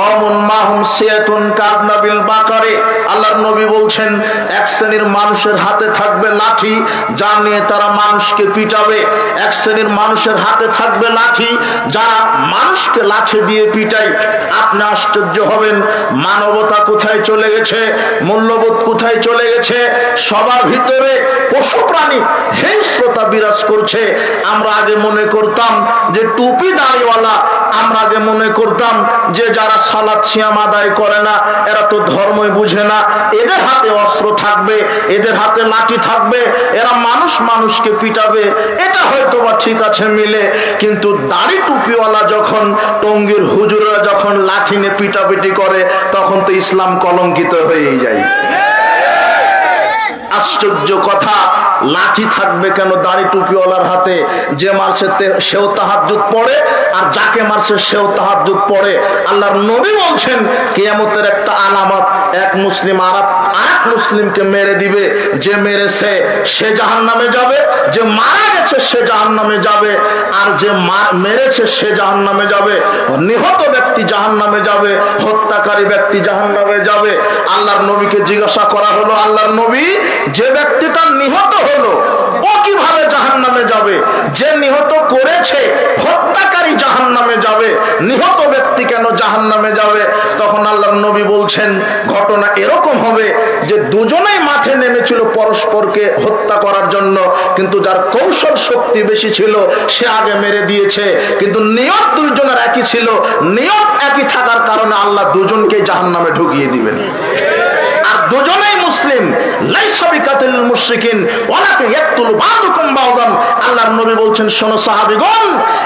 Common মাহুম সিয়াতুন কাদনাবিল বাকারে। আল্লাহর বলছেন, এক শ্রেণির মানুষের হাতে থাকবে লাঠি, যা নিয়ে তারা মানুষকে পিটাবে। এক শ্রেণির মানুষের হাতে থাকবে লাঠি মানুষকে লাঠি দিয়ে পিটায়। আপনি আশ্চর্য হবেন, মানবতা কোথায় চলে গেছে, মূল্যবোধ কোথায় চলে গেছে? সবার ভিতরে পশু প্রাণী হিংস্রতা বিরাজ করছে। আমরা আগে মনে করতাম যে টুপি দাড়িওয়ালা আমরা আগে মনে করতাম যে যারা সালাদ সিয়াম আদায় করে না, এরা তো ধর্মই বুঝে না। এদের হাতে অস্ত্র থাকবে, এদের হাতে লাঠি থাকবে, এরা মানুষ মানুষকে পিটাবে, এটা হয়তো বা ঠিক আছে মিলে। কিন্তু দাড়ি টুপিওয়ালা যখন, টঙ্গির হুজুররা যখন লাঠি নিয়ে পিটাপিটি করে, তখন তো ইসলাম কলঙ্কিত হয়েই যায়। আশ্চর্য কথা লাঠি থাকবে কেন? দাড়ি টুপিওয়ালার হাতে। যে মারছে সেও তাহাজুদ পড়ে, আর যাকে মারছে সেও তাহাজুদ পড়ে। আল্লাহর নবী বলছেন, কেয়ামতের একটা আলামত, এক মুসলিম আরব আরেক মুসলিমকে মেরে দিবে। যে মেরেছে, সে জাহান নামে যাবে। যে মারা গেছে, সে জাহান নামে যাবে। আর যে মেরেছে, সে জাহান নামে যাবে। নিহত ব্যক্তি জাহান নামে যাবে। হত্যাকারী ব্যক্তি জাহান নামে যাবে। আল্লাহর নবীকে জিজ্ঞাসা করা হলো, আল্লাহর নবী, যে ব্যক্তিটা নিহত হলো, ও কীভাবে জাহান নামে যাবে? যে নিহত করেছে, হত্যাকারী জাহান নামে যাবে। নিহত ব্যক্তি কেন জাহান নামে যাবে? তখন আল্লাহর নবী বলছেন, ঘটনা এরকম হবে যে দুজনেই মাঠে নেমেছিল পরস্পরকে হত্যা করার জন্য, কিন্তু যার কৌশল শক্তি বেশি ছিল, সে আগে মেরে দিয়েছে। কিন্তু নিয়ত দুইজনের একই ছিল। নিয়ত একই থাকার কারণে আল্লাহ দুজনকে জাহান নামে ঢুকিয়ে দিবেন। আর দুজনেই মুসলিম আল্লাহর নবী বলছেন, শোনো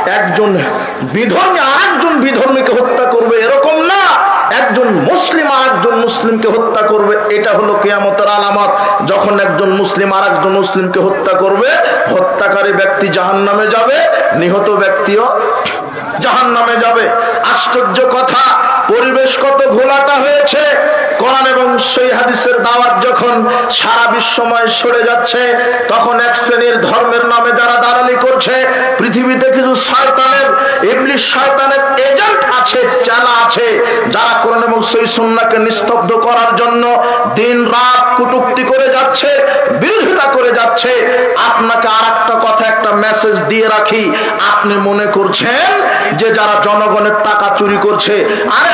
একজন বিধর্মী আরেকজন বিধর্মীকে হত্যা করবে এরকম না। একজন মুসলিম মুসলিমকে হত্যা করবে, এটা হলো কিয়ামতের আলামত। যখন একজন মুসলিম আর একজন মুসলিমকে হত্যা করবে, হত্যাকারী ব্যক্তি জাহান্নামে যাবে, নিহত ব্যক্তিও জাহান নামে যাবে। আশ্চর্য কথা পরিবেশ কত ঘোলাটা হয়েছে? কোরআন এবং সেই হাদিসের দাওয়াত যখন সারা বিশ্বময় সরে যাচ্ছে, তখন এক শ্রেণির ধর্মের নামে যারা দাঁড়ালি করছে, পৃথিবীতে কিছু শয়তানের ইবলিশ শয়তানের এজেন্ট আছে, চালা আছে, যারা কোরআন এবং সেই সুন্নাহকে নিস্তব্ধ করার জন্য দিন রাত কুটুক্তি করে যাচ্ছে, বিরোধিতা করে যাচ্ছে। আপনাকে আর একটা কথা, একটা মেসেজ দিয়ে রাখি। আপনি মনে করছেন যে যারা জনগণের টাকা চুরি করছে, আর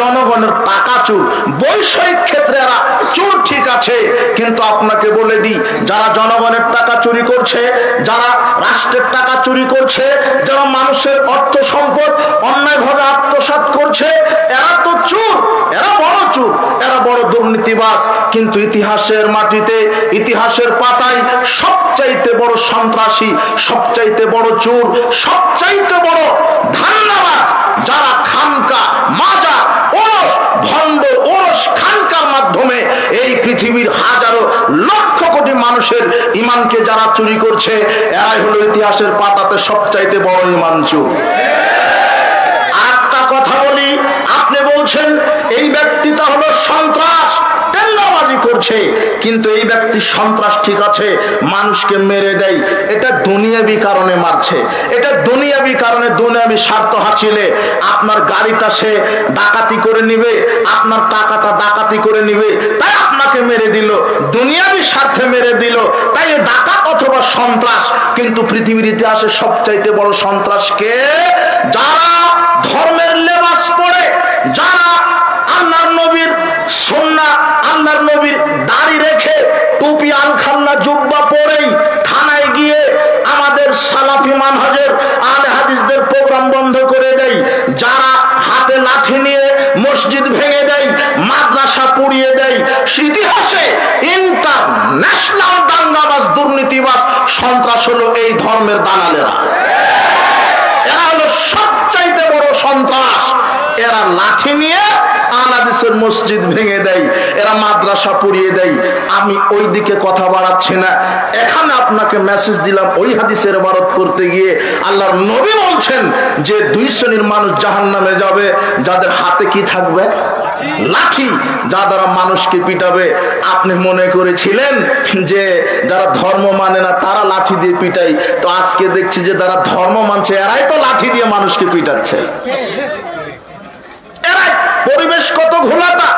জনগণের টাকা চুর। বৈষয়িক ক্ষেত্রে এরা চোর ঠিক আছে, কিন্তু আপনাকে বলে দিই, যারা জনগণের টাকা চুরি করছে, যারা রাষ্ট্রের টাকা চুরি করছে, যারা মানুষের অর্থ সম্পদ অন্যায়ভাবে আত্মসাৎ করছে, এরা তো চুর, এরা বড় চোর, এরা বড় দুর্নীতিবাস কিন্তু ইতিহাসের মাটিতে, ইতিহাসের পাতায় সবচাইতে বড় সন্ত্রাসী, সবচাইতে বড় চোর, সবচাইতে বড় ধান্দাবাজ যারা খানকা মানুষের ইমানকে যারা চুরি করছে এরাই হলো ইতিহাসের পাতাতে সবচাইতে বড় ইমান চোর আরেকটা কথা বলি আপনি বলছেন, এই ব্যক্তিটা হলো সন্ত্রাস। টেন্ডাবাজি করছে। কিন্তু এই ব্যক্তি সন্ত্রাস ঠিক আছে, মানুষকে মেরে দেয়। এটা দুনিয়াবি কারণে মারছে। এটা দুনিয়াবি কারণে দুনিয়াবি স্বার্থ হাসিলে আপনার গাড়িটা সে ডাকাতি করে নিবে, আপনার টাকাটা ডাকাতি করে নিবে, তাই আপনাকে মেরে দিল। দুনিয়াবি স্বার্থে মেরে দিল, তাই ডাকাত অথবা সন্ত্রাস। কিন্তু পৃথিবীর ইতিহাসে সবচাইতে বড় সন্ত্রাসকে যারা ধর্মের লেবাস পড়ে যারা আল্লাহর নবীর সন্না আল্লাহর নবীর দাড়ি রেখে টুপি, আলখাল্লা, জুব্বা পরেই থানায় গিয়ে আমাদের সালাফি মানহাজের আলে হাদিসদের প্রোগ্রাম বন্ধ করে দেয়, যারা হাতে লাঠি নিয়ে মসজিদ ভেঙে দেয়, মাদ্রাসা পুড়িয়ে দেয়, ইতিহাসে ইন্টারন্যাশনাল দাঙ্গাবাজ, দুর্নীতিবাজ সন্ত্রাস হলো এই ধর্মের দালালেরা। এরা হলো সবচাইতে বড় সন্ত্রাস। এরা লাঠি নিয়ে আনাদিসের মসজিদ ভেঙে দেয়, এরা মাদ্রাসা পুড়িয়ে দেয়। আমি ওই দিকে কথা বাড়াচ্ছি না। এখানে আপনাকে মেসেজ দিলাম, ওই হাদিসের বারত করতে গিয়ে আল্লাহর নবী বলছেন যে দুই শ্রেণির মানুষ জাহান নামে যাবে, যাদের হাতে কি থাকবে? লাঠি যা দ্বারা মানুষকে পিটাবে। আপনি মনে করেছিলেন যে যারা ধর্ম মানে না, তারা লাঠি দিয়ে পিটাই তো আজকে দেখছি যে যারা ধর্ম মানছে, এরাই তো লাঠি দিয়ে মানুষকে পিটাচ্ছে। পরিবেশ কত ঘোলাটা